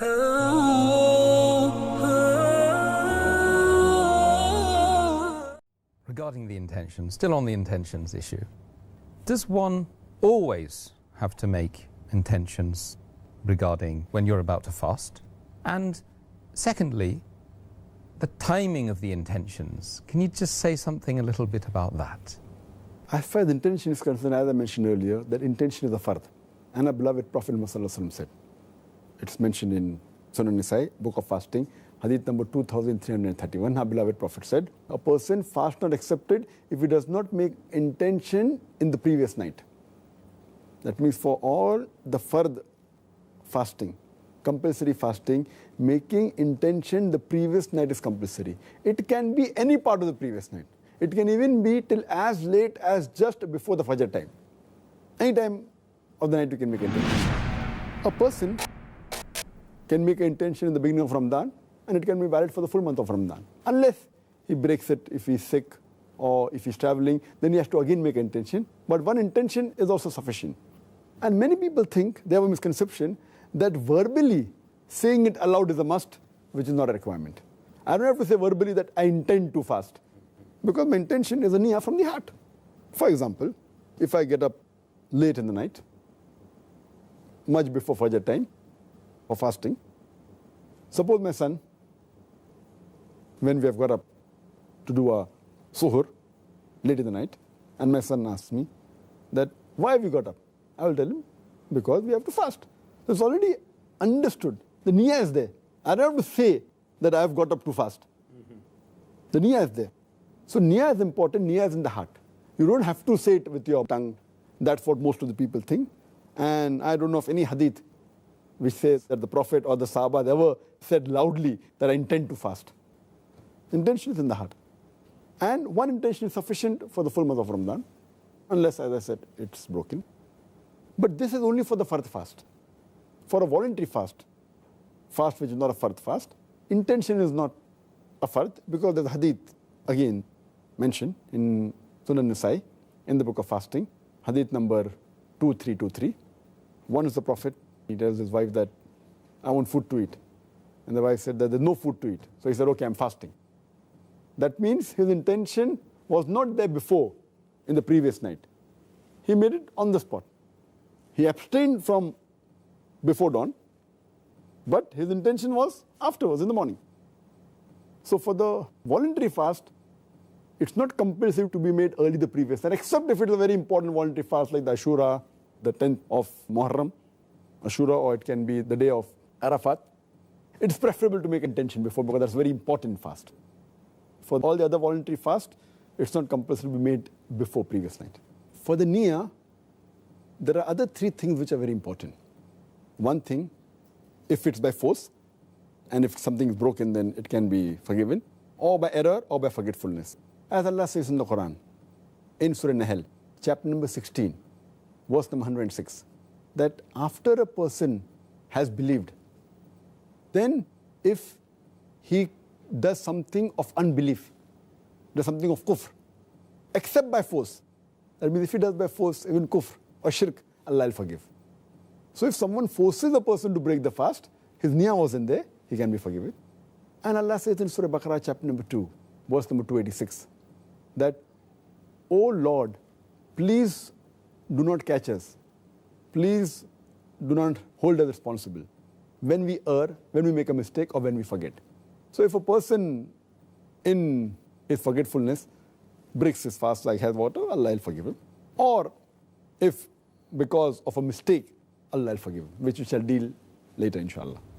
Regarding the intention, still on the intentions issue, does one always have to make intentions regarding when you're about to fast? And secondly, the timing of the intentions. Can you just say something a little bit about that? As far as intention is concerned, as I mentioned earlier, that intention is a fard. And our beloved Prophet Muhammad said, it's mentioned in Sunan Nisai, Book of Fasting, Hadith number 2331. Our beloved Prophet said, A person fast not accepted if he does not make intention in the previous night. That means for all the fard fasting, compulsory fasting, making intention the previous night is compulsory. It can be any part of the previous night. It can even be till as late as just before the Fajr time. Any time of the night you can make intention. A person can make an intention in the beginning of Ramadan and it can be valid for the full month of Ramadan. Unless he breaks it if he's sick or if he's traveling, then he has to again make an intention. But one intention is also sufficient. And many people think, they have a misconception, that verbally saying it aloud is a must, which is not a requirement. I don't have to say verbally that I intend to fast, because my intention is a niyyah from the heart. For example, if I get up late in the night, much before Fajr time, for fasting, suppose my son, when we have got up to do a suhoor late in the night, and my son asks me that, why have you got up? I will tell him, because we have to fast. So it's already understood. The niyyah is there. I don't have to say that I have got up to fast. Mm-hmm. The niyyah is there. So niyyah is important, niyyah is in the heart. You don't have to say it with your tongue. That's what most of the people think. And I don't know of any hadith which says that the Prophet or the Sahaba ever said loudly that I intend to fast. Intention is in the heart. And one intention is sufficient for the full month of Ramadan, unless, as I said, it's broken. But this is only for the fard fast. For a voluntary fast, fast which is not a fard fast, intention is not a fard because there's hadith, again, mentioned in Sunan Nisai, in the book of fasting, hadith number 2323. One is the Prophet, he tells his wife that, I want food to eat. And the wife said that there's no food to eat. So he said, okay, I'm fasting. That means his intention was not there before in the previous night. He made it on the spot. He abstained from before dawn, but his intention was afterwards in the morning. So for the voluntary fast, it's not compulsory to be made early the previous night, except if it's a very important voluntary fast like the Ashura, the 10th of Muharram, Ashura, or it can be the day of Arafat. It's preferable to make intention before because that's very important fast. For all the other voluntary fast, it's not compulsory to be made before previous night. For the niyyah, there are other three things which are very important. One thing, if it's by force, and if something is broken, then it can be forgiven, or by error or by forgetfulness. As Allah says in the Quran, in Surah Nahl, chapter number 16, verse number 106, that after a person has believed, then if he does something of unbelief, does something of kufr, except by force, that means if he does by force, even kufr or shirk, Allah will forgive. So if someone forces a person to break the fast, his niyyah wasn't there, he can be forgiven. And Allah says in Surah Baqarah, chapter number 2, verse number 286, that, O Lord, please do not catch us. Please do not hold us responsible when we err, when we make a mistake, or when we forget. So if a person in his forgetfulness breaks his fast like has water, Allah will forgive him. Or if because of a mistake, Allah will forgive him, which we shall deal later inshallah.